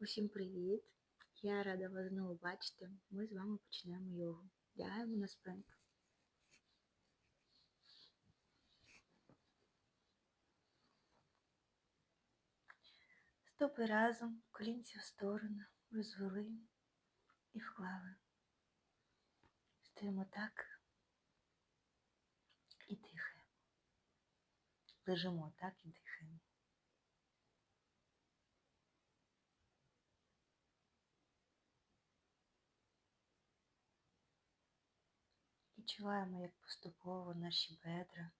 Усім привіт! Я рада вас знову бачити. Ми з вами почнемо йогу. Лягаємо на спинку. Стопи разом, колінці в сторону, розвели і вклали. Стоїмо так і дихаємо. Лежимо так і дихаємо. Відчуваємо, як поступово наші бедра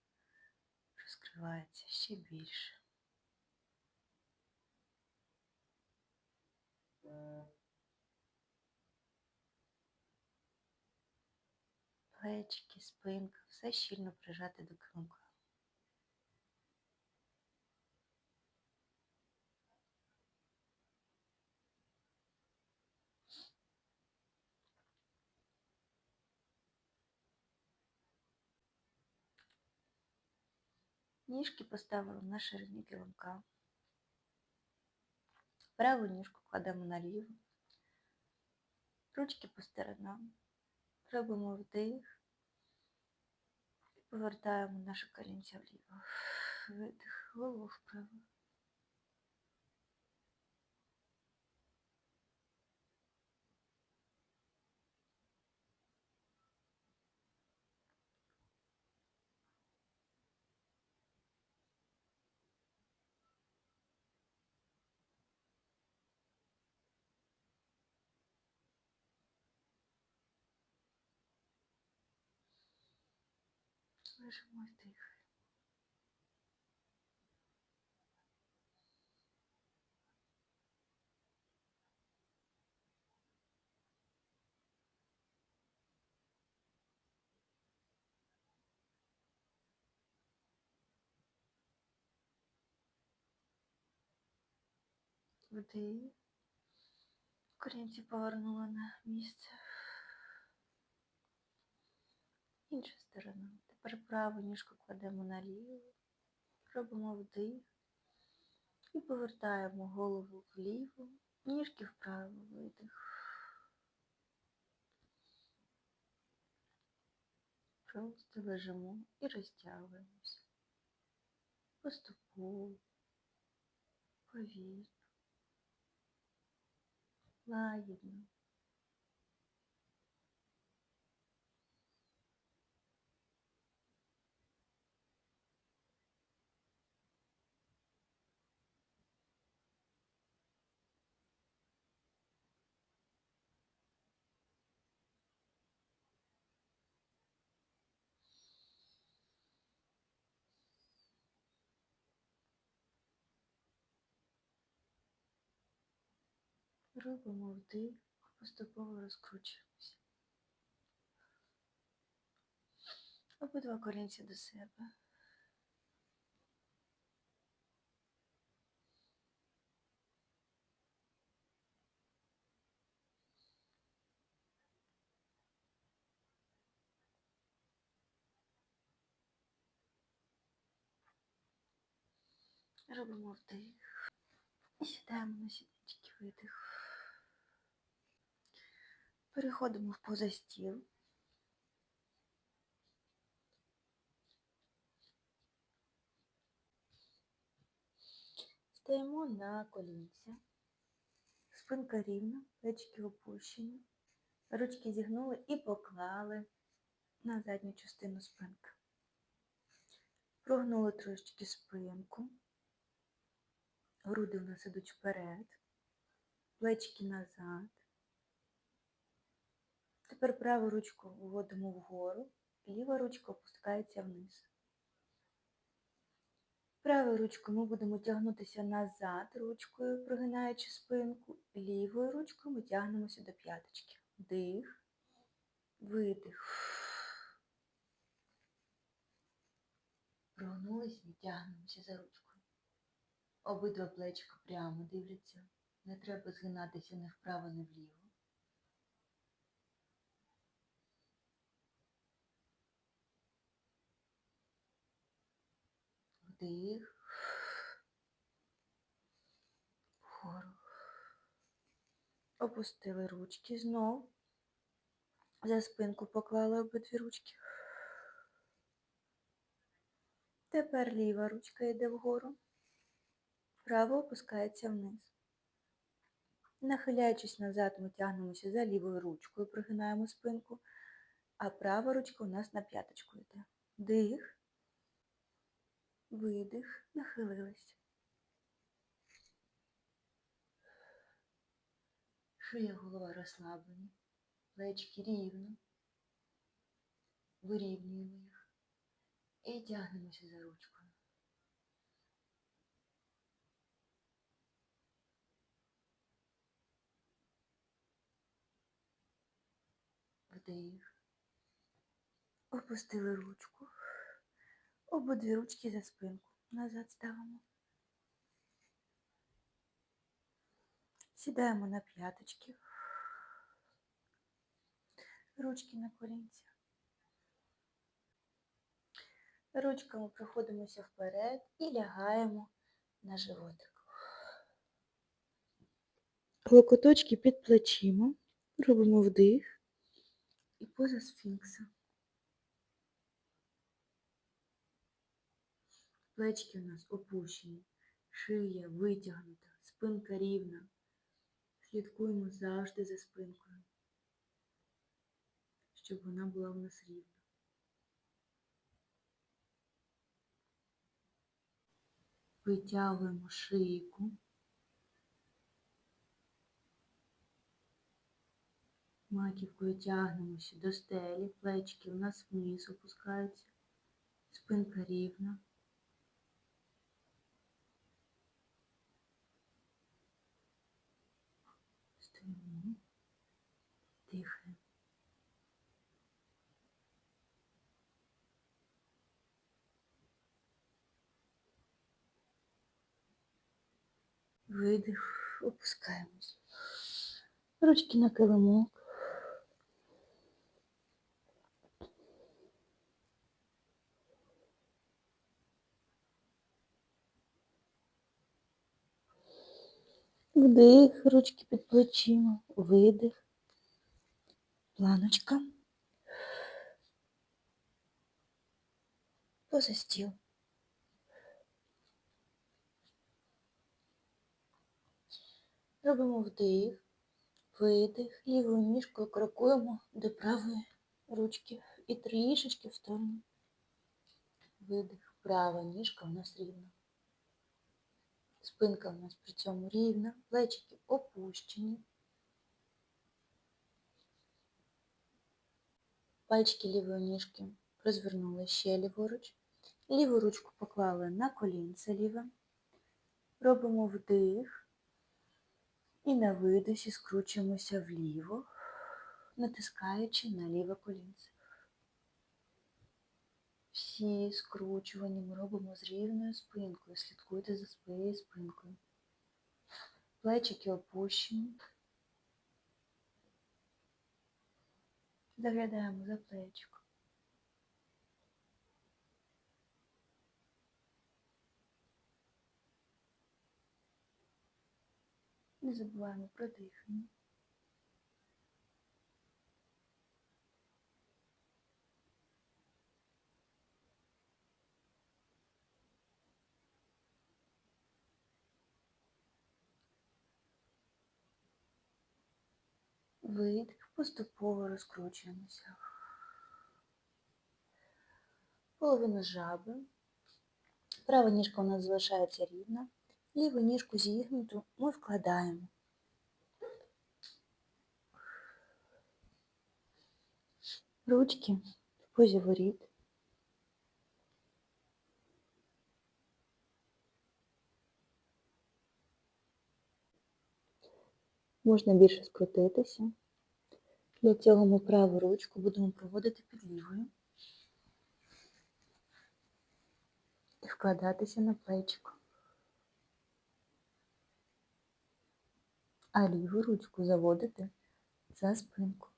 розкриваються ще більше. Плечики, спинка, все щільно прижати до килимка. Ніжки поставили на ширині килимка. Праву ніжку кладемо на ліву. Ручки по сторонам. Робимо вдих. І повертаємо наше колінця вліво. Видих, голову вправо. Лежимо і дихаємо. Вдих. Корінці повернули на місце. Інша сторона. Тепер праву ніжку кладемо на ліву. Робимо вдих. І повертаємо голову вліво, ніжки вправо, видих. Просто лежимо і розтягуємося. Поступово, повільно, лагідно. Робимо вдих, поступово розкручуємося. Обидва колінці до себе. Робимо вдих. І сідаємо на сіднички видих. Переходимо в позастіл. Стоїмо на колінця. Спинка рівна, плечики опущені. Ручки зігнули і поклали на задню частину спинки. Прогнули трошечки спинку. Груди у нас ідуть вперед, плечки назад. Тепер праву ручку вводимо вгору, ліва ручка опускається вниз. Правою ручкою ми будемо тягнутися назад ручкою, прогинаючи спинку. Лівою ручкою ми тягнемося до п'яточки. Вдих, видих. Прогнулись і тягнемося за ручкою. Обидва плечка прямо дивляться. Не треба згинатися не вправо, не вліво. Вдих. Вгору. Опустили ручки знов. За спинку поклали обидві ручки. Тепер ліва ручка йде вгору, права опускається вниз. Нахиляючись назад, ми тягнемося за лівою ручкою, прогинаємо спинку, а права ручка у нас на п'яточку йде. Дих, видих, нахилились. Шия голова розслаблені, плечки рівно, вирівнюємо їх і тягнемося за ручкою. Вдих. Опустили ручку. Обидві ручки за спинку. Назад ставимо. Сідаємо на п'яточки. Ручки на колінця. Ручками проходимося вперед і лягаємо на животик. Локоточки під плечима. Робимо вдих і поза сфінкса. Плечки у нас опущені, шия витягнута, спинка рівна. Слідкуємо завжди за спинкою, щоб вона була у нас рівна. Витягуємо шийку. Маківкою тягнемося до стелі, плечки у нас вниз опускаються, спинка рівна. Стоїмо, дихаємо. Видих, опускаємось. Ручки на килимок. Вдих, ручки під плечима, видих, планочка. Поза стіл. Робимо вдих, видих, лівою ніжкою крокуємо до правої ручки і трішечки в сторону. Видих, права ніжка у нас рівна. Спинка у нас при цьому рівна, плечики опущені. Пальчики лівої ніжки розвернули ще ліворуч. Ліву ручку поклали на колінце ліве. Робимо вдих і на видосі скручуємося вліво, натискаючи на ліве колінце. Всі скручування ми робимо з рівною спинкою. Слідкуйте за своєю спинкою. Плечики опущені. Заглядаємо за плечко. Не забуваємо про дихання. Видих, поступово розкручуємося. Половина жаби. Права ніжка у нас залишається рівна. Ліву ніжку зігнуту ми вкладаємо. Ручки в позі воріт. Можна більше скрутитися. Для цього ми праву ручку будемо проводити під лівою і вкладатися на плечико. а ліву ручку заводити за спинку.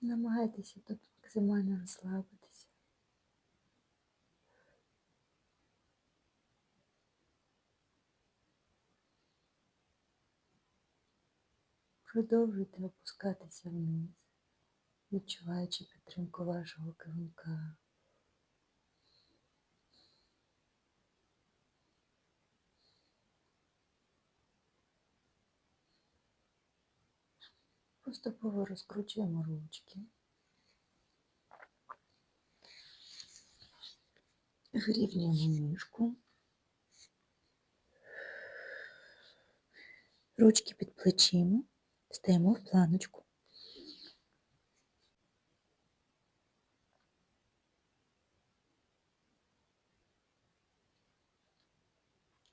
Намагайтеся тут максимально розслабити. Продовжуйте опускатися вниз, відчуваючи підтримку вашого килимка. Поступово розкручуємо ручки. Вирівнюємо ніжку. Ручки під плечима. Стаємо в планочку.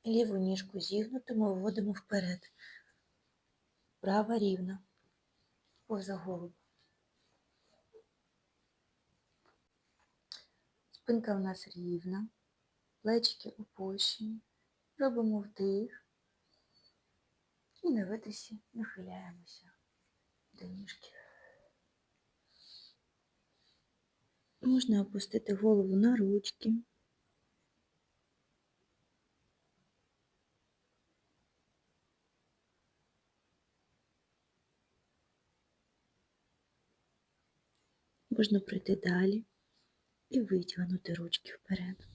Ліву ніжку зігнутимо виводимо вперед. Права рівна. Поза голову. Спинка в нас рівна, плечики опущені. Робимо вдих і на видисі нахиляємося до ніжки. Можна опустити голову на ручки. Можна пройти далі і витягнути ручки вперед.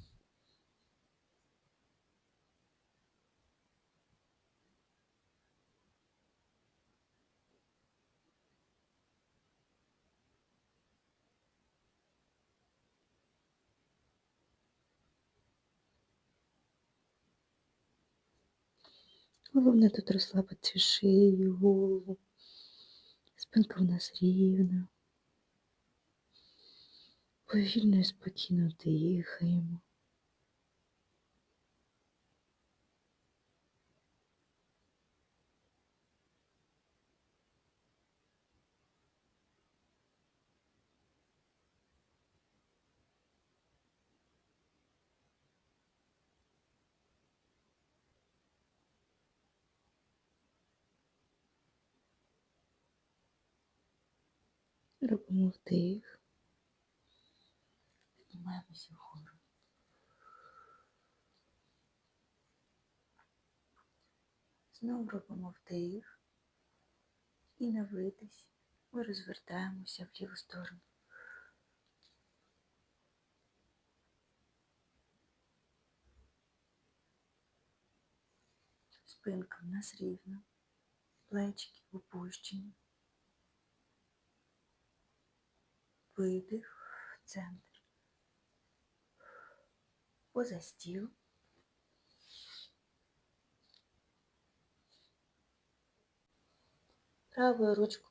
Головне тут розслабити шию, голову. Спинка у нас рівна. Повільно і спокійно дихаємо. Робимо вдих. Піднімаємося вгору. Знову робимо вдих. І на видись ми розвертаємося в ліву сторону. Спинка в нас рівна, плечики опущені. Видих в центр. Поза стіл. Правою ручку,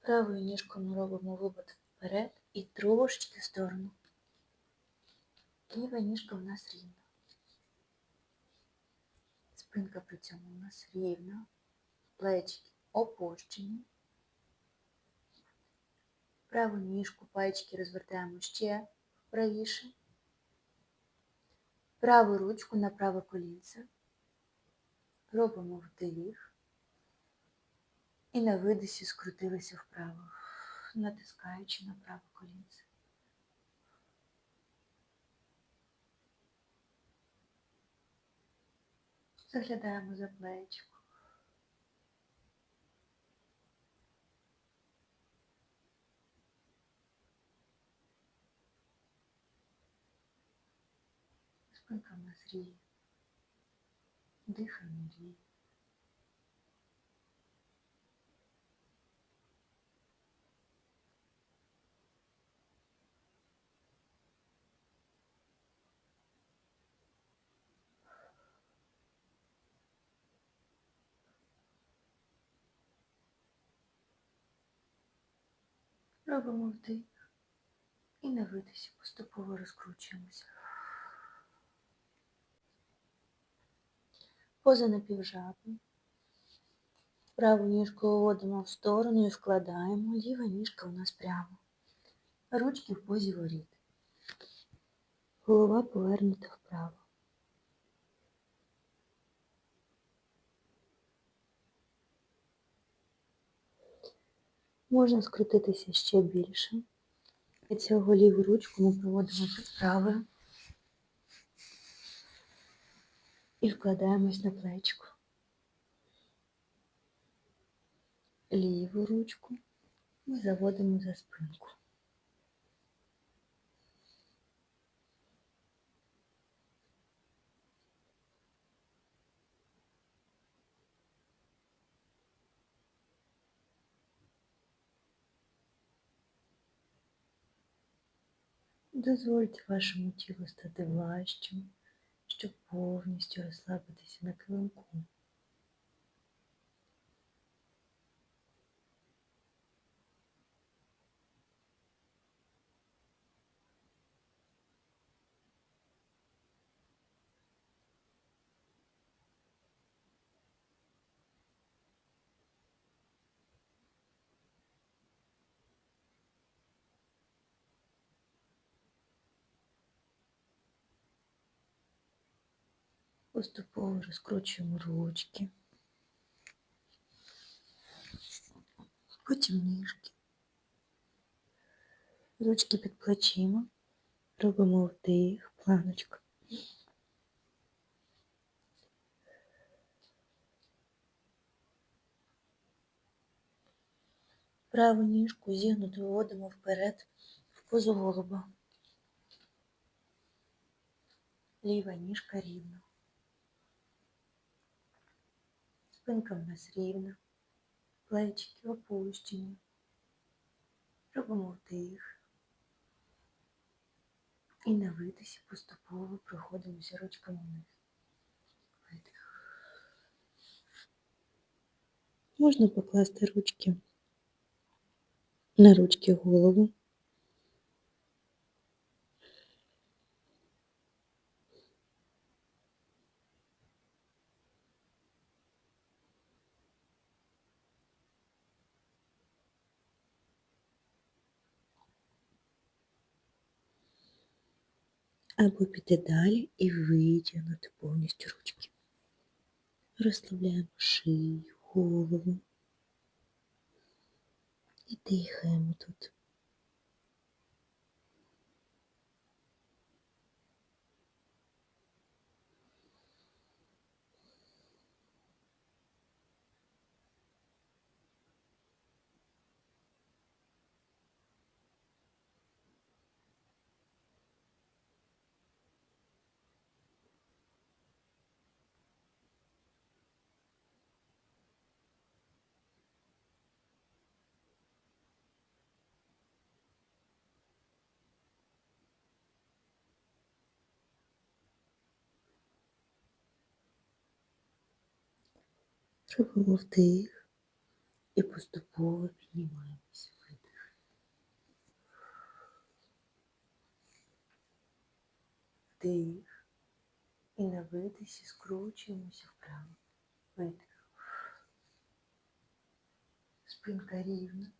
правою ніжкою ми робимо вивод вперед і трошечки в сторону. Ліва ніжка у нас рівна. Спинка при цьому у нас рівна, плечики опущені. Праву ніжку, пальчики розвертаємо ще правіше. Праву ручку на праве колінце. Робимо вдих. І на видисі скрутилися вправо, натискаючи на праве колінце. Заглядаємо за плечко. Нас рівна. Дихання. Робимо вдих і на видисі поступово розкручуємося. Поза напівжаби. Праву ніжку виводимо в сторону і вкладаємо. Ліва ніжка у нас прямо. Ручки в позі воріт. Голова повернута вправо. Можна скрутитися ще більше. Для цього ліву ручку ми проводимо правою і вкладаємось на плечко. Ліву ручку ми заводимо за спинку. Дозвольте вашому тілу стати важчим, щоб повністю розслабитися на килимку. Поступово розкручуємо ручки, потім ніжки, ручки під плечима, робимо вдих, планочку. Праву ніжку зігнуту виводимо вперед в позу голуба. Ліва ніжка рівна. Спинка в нас рівна, плечики опущені. Робимо вдих. І на видисі поступово проходимося ручками вниз. Можна покласти ручки на ручки голову. Або піти далі і витягнути повністю ручки. Розслабляємо шию, голову і дихаємо тут. Робимо вдих і поступово піднімаємося. Видих. Вдих. І на видисі скручуємося вправо. Видих. Спинка рівна.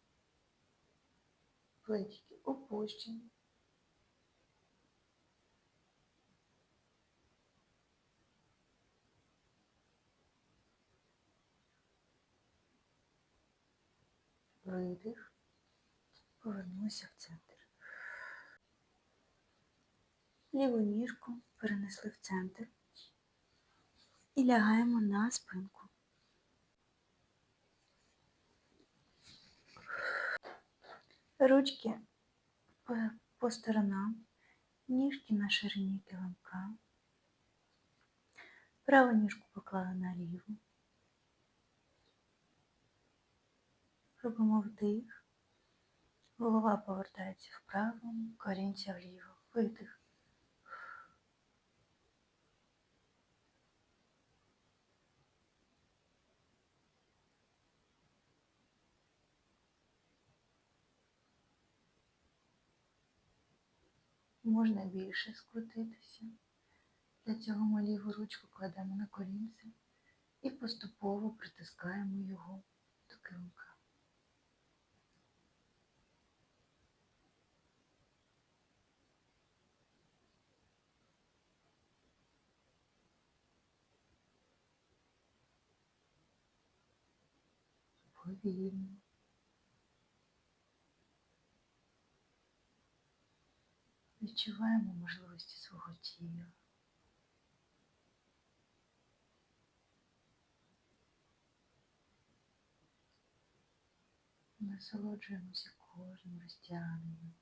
Плечики опущені. Видих. Повернулися в центр. Ліву ніжку перенесли в центр і лягаємо на спинку. Ручки по, по сторонам, ніжки на ширині килимка. Праву ніжку поклали на ліву. Робимо вдих. Голова повертається вправо, корінця вліво. Видих. Можна більше скрутитися. Для цього ми ліву ручку кладемо на колінце і поступово притискаємо його до килимка. повільно. Відчуваємо можливості свого тіла. Насолоджуємося кожним розтягненням.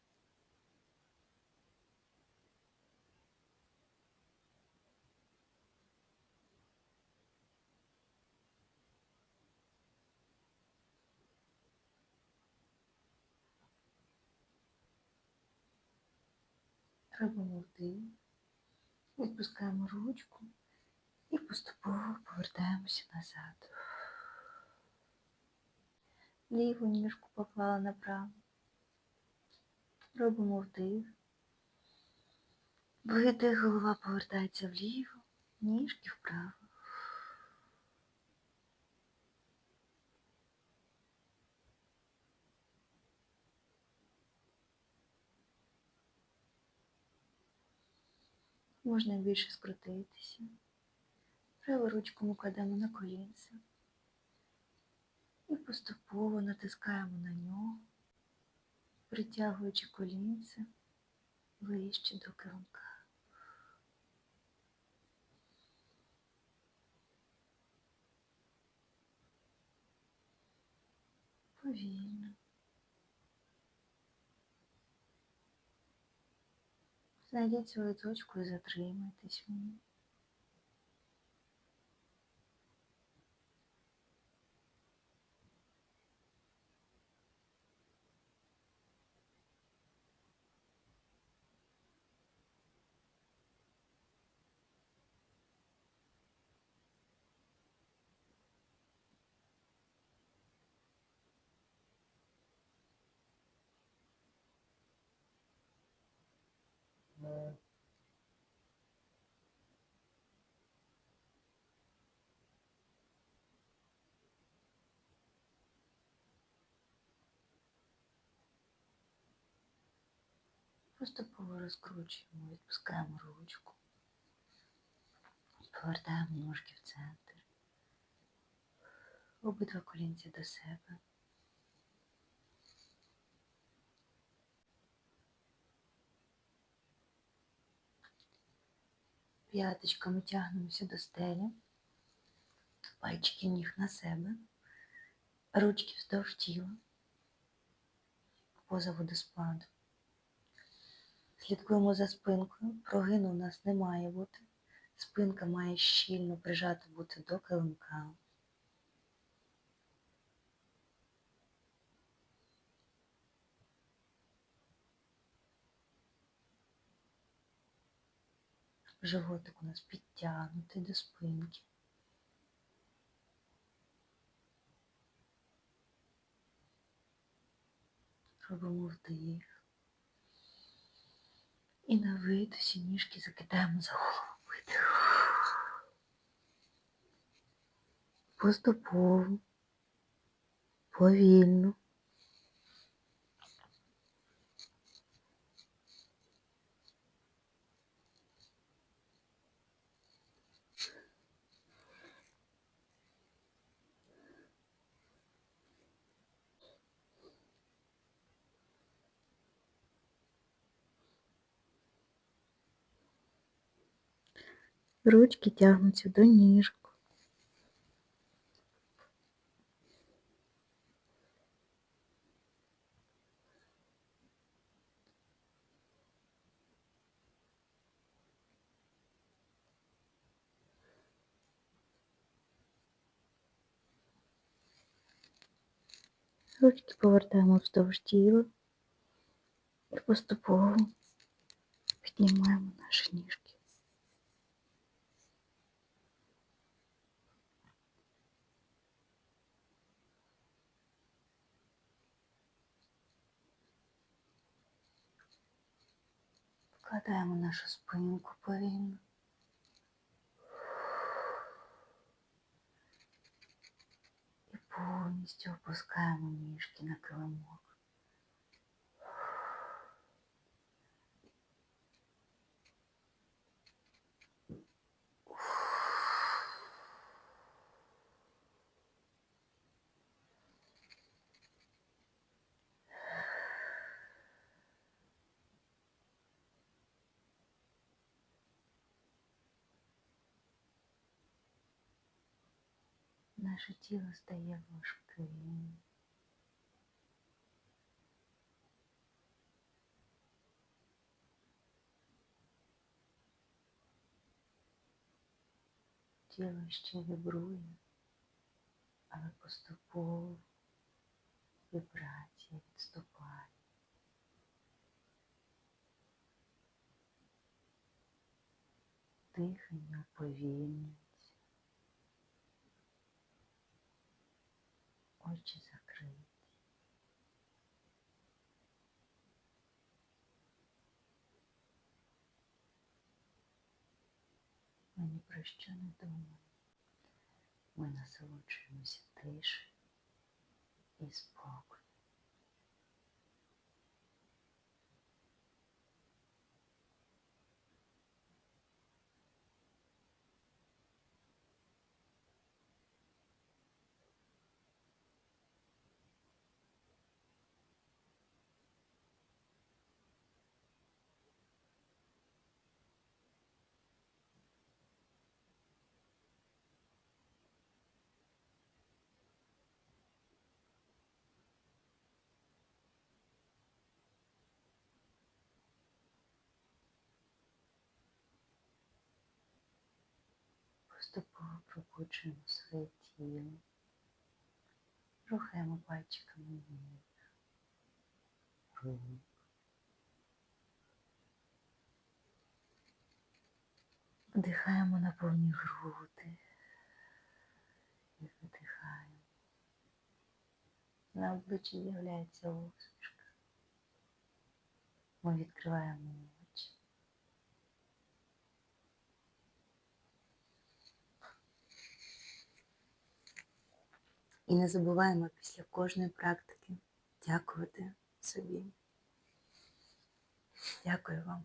Робимо вдих, відпускаємо ручку і поступово повертаємося назад. Ліву ніжку поклала направо. Робимо вдих. Видих, голова повертається вліво, ніжки вправо. Можна більше скрутитися. Праву ручку ми кладемо на колінце і поступово натискаємо на нього, притягуючи колінце ближче до килимка. Повільно. Знайдіть свою точку і затримайтесь в ній. Поступово розкручуємо, відпускаємо ручку, повертаємо ножки в центр, обидва колінці до себе. П'яточками тягнемося до стелі, пальчики ніг на себе, ручки вздовж тіла, поза водоспаду. Слідкуємо за спинкою, прогину у нас не має бути. Спинка має щільно прижати бути до килимка. Животик у нас підтягнутий до спинки. Робимо вдих. І на вид всі ніжки закидаємо за голову. Видих. Поступово, повільно. Ручки тягнуться до ніжок. Ручки повертаємо вздовж тіла і поступово піднімаємо наші ніжки. Вкладаємо нашу спинку повільно. І повністю опускаємо ніжки на килимок. Наше тіло стає важким. Тіло ще вібрує, але поступово вібрація відступає. Дихання уповільнюється. Очі закриті. Ми ні про що не думаємо. Ми насолоджуємося тишею і спокою. Поступово пробуджуємо своє тіло, рухаємо пальчиками ніг, рук. Вдихаємо на повні груди і видихаємо. На обличчі з'являється усмішка. Ми відкриваємо очі. І не забуваємо після кожної практики дякувати собі. Дякую вам.